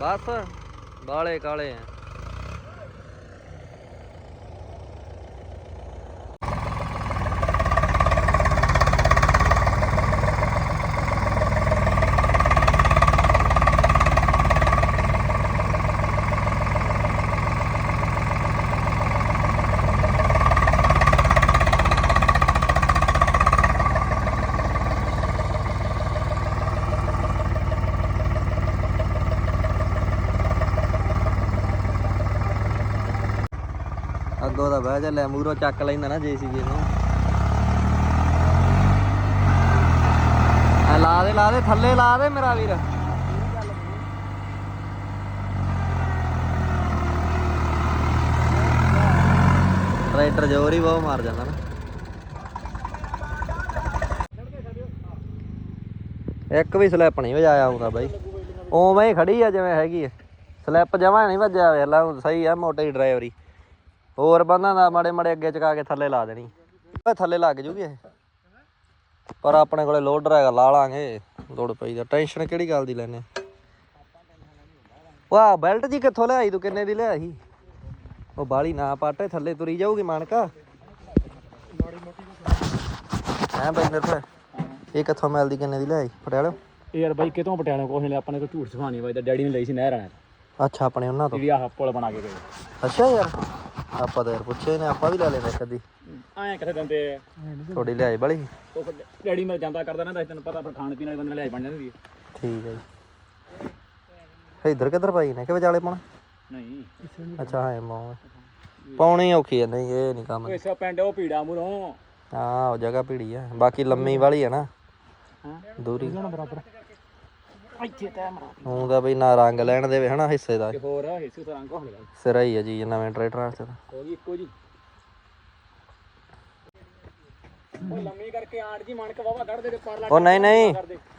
ਬਸ ਬਾਲੇ ਕਾਲੇ ਆ। ਅੱਗੋਂ ਦਾ ਬਹਿ ਚੱਲਿਆ ਮੂਰੋਂ ਚੱਕ ਲੈਂਦਾ ਨਾ ਜੀਸੀਬੀ ਨੂੰ। ਆ ਲਾ ਦੇ ਲਾ ਦੇ, ਥੱਲੇ ਲਾ ਦੇ ਮੇਰਾ ਵੀਰ। ਟਰੈਕਟਰ ਜ਼ੋਰ ਹੀ ਬਹੁਤ ਮਾਰ ਜਾਂਦਾ ਨਾ। ਇੱਕ ਵੀ ਸਲਿੱਪ ਨਹੀਂ ਵਜਾਇਆ ਆਉਂਦਾ ਬਾਈ। ਉਵੇਂ ਹੀ ਖੜੀ ਆ ਜਿਵੇਂ ਹੈਗੀ ਆ। ਸਲਿੱਪ ਜਮਾ ਨਹੀਂ ਵੱਜਿਆ, ਵੇਖ ਲਾ ਸਹੀ ਆ, ਮੋਟੇ ਡਰਾਈਵਰੀ। ਹੋਰ ਬੰਦਾਂ ਦਾ ਮਾੜੇ ਮਾੜੇ ਅੱਗੇ ਚਕਾ ਕੇ ਥੱਲੇ ਲਾ ਦੇਣੀ। ਓਏ ਥੱਲੇ ਲੱਗ ਜੂਗੀ ਇਹ। ਪਰ ਆਪਣੇ ਕੋਲੇ ਲੋਡਰ ਹੈਗਾ ਲਾ ਲਾਂਗੇ। ਲੋੜ ਪਈ ਦਾ ਟੈਨਸ਼ਨ ਕਿਹੜੀ ਗੱਲ ਦੀ ਲੈਨੇ ਵਾਹ ਬੈਲਟ ਜੀ ਕਿੱਥੋਂ ਲਿਆਈ ਤੂੰ? ਕਿੰਨੇ ਦੀ ਲਿਆਈ? ਉਹ ਬਾਲੀ ਨਾ ਪਾਟੇ ਥੱਲੇ ਤੁਰੀ ਜਾਊਗੀ ਮਾਨਕਾ। ਹੈ ਬਈ ਮੇਰੇ ਇਹ ਕਿੱਥੋਂ ਮਿਲਦੀ ਕਿੰਨੇ ਦੀ ਲਿਆਈ? ਪਟਿਆਲੇ? ਯਾਰ ਬਾਈ ਕਿਤੋਂ ਪਟਿਆਲੇ? ਕੋਹ ਨੇ ਆਪਣੇ ਕੋ ਝੂਠ ਸੁਹਾਣੀ ਵਜਦਾ ਡੈਡੀ ਨੇ ਲਈ ਸੀ ਨਹਿਰ ਆਣਾ ਅੱਛਾ ਆਪਣੇ ਉਹਨਾਂ ਤੋਂ। ਜਿਹੜੀ ਆਹ ਪੁਲ ਬਣਾ ਕੇ ਗਏ। ਅੱਛਾ ਯਾਰ। ਆਪਾਂ ਤਾਂ ਯਾਰ ਪੁੱਛੇ ਨੇ ਆਪਾਂ ਵੀ ਲੈ ਲੈਂਦੇ ਕਦੀ। ਐਂ ਕਿੱਥੇ ਦਿੰਦੇ ਆ? ਥੋੜੀ ਲਿਆਈ ਬੜੀ ਉਹ ਫਿਰ ਡੈਡੀ ਮਿਲ ਜਾਂਦਾ ਕਰਦਾ ਨਾ ਦੱਸ ਤੈਨੂੰ ਪਤਾ ਫਿਰ ਖਾਣ ਪੀਣ ਵਾਲੇ ਬੰਦੇ ਲੈ ਬਣ ਜਾਂਦੀ ਹੈ ਠੀਕ ਹੈ ਜੀ। ਇੱਧਰ ਕਿੱਧਰ ਪਾਈ ਨੇ? ਕਿ ਵਿਚਾਲੇ ਪਾਉਣਾ? ਨਹੀਂ। ਅੱਛਾ ਹਾਂ ਮਾਉ ਪਾਉਣੀ ਔਖੀ ਹੈ ਨਹੀਂ ਇਹ ਨਹੀਂ ਕੰਮ। ਇਸਾ ਪਿੰਡ ਉਹ ਪੀੜਾ ਮੂਰੋਂ। ਹਾਂ ਉਹ ਜਗ੍ਹਾ ਭੀੜੀ ਆ। ਬਾਕੀ ਲੰਮੀ ਵਾਲੀ ਹੈ ਨਾ। ਹਾਂ। ਦੂਰੀ। ਬਰਾਬਰ। ਇੱਥੇ ਤੈ ਮਰਾ ਉਹ ਦਾ ਬਈ ਨਾ ਰੰਗ ਲੈਣ ਦੇਵੇ ਹਨਾ ਹਿੱਸੇ ਦਾ। ਤੇ ਹੋਰ ਹਿੱਸੇ ਤੋਂ ਰੰਗ ਹੋ ਗਿਆ ਸਿਰਾ ਹੀ ਹੈ ਜੀ ਇਹ ਨਵੇਂ ਟਰੈਕਟਰਾਂ ਚ ਤਾਂ। ਹੋ ਗਈ ਇੱਕੋ ਜੀ। ਉਹ ਲੰਮੀ ਕਰਕੇ ਆੜ ਜੀ ਮਣ ਕੇ ਵਾਵਾ ਕੱਢ ਦੇ ਤੇ ਪਰ ਲਾ ਉਹ ਨਹੀਂ ਨਹੀਂ।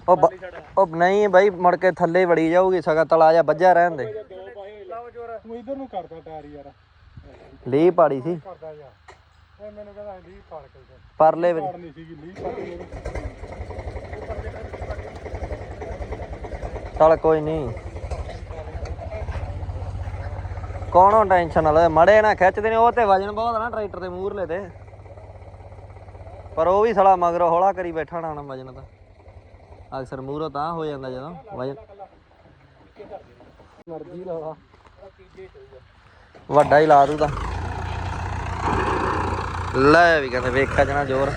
ਉਹ ਬ- ਉਹ ਨਹੀਂ ਬਾਈ ਮੁੜ ਕੇ ਥੱਲੇ ਵੜੀ ਜਾਊਗੀ ਸਗਾ ਤਲਾ ਜਾ ਵੱਜਾ ਰਹਿਣ ਦੇ। ਦੋ ਪਾਸੇ ਲਾਓ ਜੋਰ। ਤੂੰ ਇਧਰ ਨੂੰ ਕਰਦਾ ਟਾਇਰ ਯਾਰ। ਲੀ ਪਾੜੀ ਸੀ। ਕਰਦਾ ਯਾਰ। ਇਹ ਮੈਨੂੰ ਕਹਿੰਦਾ ਲੀ ਪਾੜ ਕੇ ਜਾ ਪਰਲੇ ਵਿੱਚ ਨਹੀਂ ਸੀਗੀ ਲੀ ਪਾੜ ਕੇ ਚੱਲ ਕੋਈ ਨਹੀਂ ਕੌਣੋਂ ਟੈਨਸ਼ਨ ਨਾ ਲੈ ਮੜੇ ਨਾ ਖਿੱਚਦੇ ਨੇ ਉਹ ਤੇ ਵਜਨ ਬਹੁਤ ਆ ਨਾ ਟਰੈਕਟਰ ਦੇ ਮੂਹਰਲੇ ਤੇ। ਪਰ ਉਹ ਵੀ ਸਲਾ ਮਗਰ ਹੌਲਾ ਕਰੀ ਬੈਠਾ ਨਾ ਵਜਨ ਤਾਂ। ਅਕਸਰ ਮੂਹਰੋਂ ਤਾਂ ਹੋ ਜਾਂਦਾ ਜਦੋਂ ਵਜਨ। ਮਰਜ਼ੀ ਵੱਡਾ ਹੀ ਲਾ ਦੂ ਤਾਂ। ਲੈ ਵੀ ਕਹਿੰਦੇ ਵੇਖਿਆ ਜਣਾ ਜ਼ੋਰ।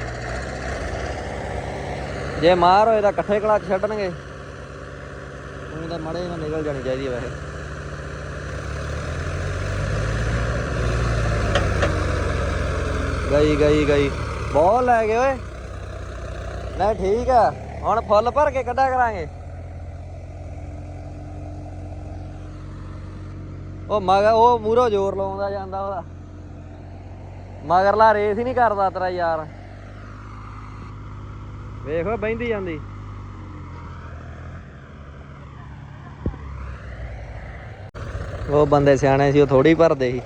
ਜੇ ਮਾਰ ਹੋਏ ਤਾਂ ਇਕੱਠੇ ਕਲਾਚ ਛੱਡਣਗੇ। ਤਾਂ ਮੜੇ ਨਾਲ ਨਿਕਲ ਜਾਣੀ ਚਾਹੀਦੀ ਹੈ ਵੈਸੇ। ਗਈ ਗਈ ਗਈ। ਬਹੁਤ ਲੈ ਗਏ ਓਏ। ਲੈ ਠੀਕ ਆ। ਹੁਣ ਫੁੱਲ ਭਰ ਕੇ ਕੱਢਾ ਕਰਾਂਗੇ। ਉਹ ਮਗਰ ਉਹ ਮੂਰੋ ਜ਼ੋਰ ਲਾਉਂਦਾ ਜਾਂਦਾ ਉਹਦਾ। ਮਗਰਲਾ ਰੇਸ ਹੀ ਨਹੀਂ ਕਰਦਾ ਤੇਰਾ ਯਾਰ। ਵੇਖ ਓਏ ਬਹਿੰਦੀ ਜਾਂਦੀ। ਉਹ ਬੰਦੇ ਸਿਆਣੇ ਸੀ, ਉਹ ਥੋੜੀ ਭਰਦੇ ਸੀ।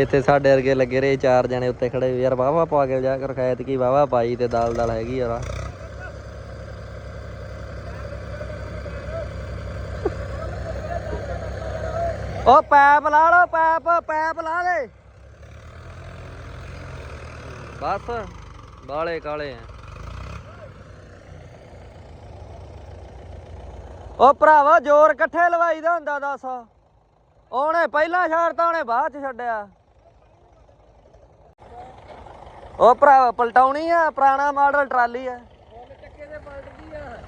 ਇੱਥੇ ਸਾਡੇ ਵਰਗੇ ਲੱਗੇ ਰਹੇ, ਚਾਰ ਜਣੇ ਉੱਤੇ ਖੜੇ ਯਾਰ ਵਾਵਾ ਪਾ ਕੇ ਜਾ ਕਰ ਖੈਤ ਕੀ ਵਾਵਾ ਪਾਈ ਤੇ ਦਾਲ ਦਾਲ ਹੈਗੀ ਯਾਰ ਉਹ ਪੈਪ ਲਾ ਲੋ ਪੈਪ ਪੈਪ ਲਾ ਦੇ ਬਸ ਬਾਲੇ ਕਾਲੇ ਆ। ਉਹ ਭਰਾਵਾ, ਜ਼ੋਰ ਇਕੱਠੇ ਲਵਾਈ ਦਾ ਹੁੰਦਾ ਦੱਸ। ਉਹਨੇ ਪਹਿਲਾਂ ਛੱਡਤਾ ਉਹਨੇ ਬਾਅਦ ਚ ਛੱਡਿਆ। ਉਹ ਭਰਾਵਾ ਪਲਟਾਉਣੀ ਆ, ਪੁਰਾਣਾ ਮਾਡਲ ਟਰਾਲੀ ਆ।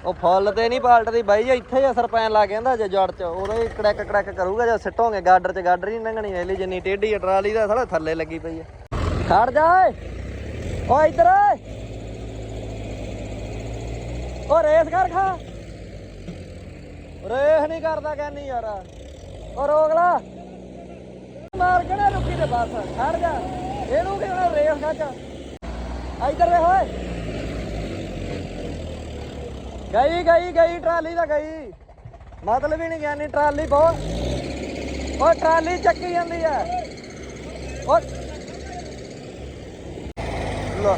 ਉਹ ਫੁੱਲ ਤੇ ਨਹੀਂ ਪਲਟਦੀ ਬਾਈ, ਜੀ ਇੱਥੇ ਹੀ ਅਸਰ ਪੈਣ ਲੱਗ ਜਾਂਦਾ ਜੇ ਜੜ ਚ, ਉਦੋਂ ਹੀ ਕੜੈਕ ਕੜੈਕ ਕਰੂਗਾ, ਜੇ ਸਿੱਟੋਗੇ, ਗਾਡਰ ਚ ਗਾਡਰ ਹੀ ਨਹੀਂ ਲੰਘਣੀ ਵੇਲੀ ਜਿੰਨੀ ਟੇਢੀ ਆ ਟਰਾਲੀ ਦਾ, ਸਾਲਾ ਥੱਲੇ ਲੱਗੀ ਪਈ ਆ। ਖੜ ਜਾ ਓਏ। ਓ ਇੱਧਰ ਓ ਰੇਸ ਕਰ ਖਾ। ਰੇਸ ਨਹੀਂ ਕਰਦਾ ਕਹਿੰਨੀ ਯਾਰ। ਓ ਰੋਕ ਲਾ। ਮਾਰ ਕੇ ਨਾ ਰੁਕੀ ਤੇ ਬਸ, ਖੜ ਜਾ। ਇਹਨੂੰ ਕਿ ਹੁਣ ਰੇਸ ਖੱਚ ਇੱਧਰ ਵੇ ਹੋਏ ਗਈ ਗਈ ਗਈ, ਟਰਾਲੀ ਤਾਂ ਗਈ। ਮਤਲਬ ਹੀ ਨਹੀਂ ਗਿਆਨੀ ਟਰਾਲੀ ਬਹੁਤ। ਉਹ ਟਰਾਲੀ ਚੱਕੀ ਜਾਂਦੀ ਆ। ਉਹ ਲੋ।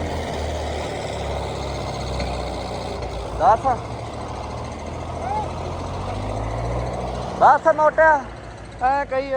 ਦੱਸ। ਬਸ ਮੋਟਿਆ। ਐ ਕਹੀ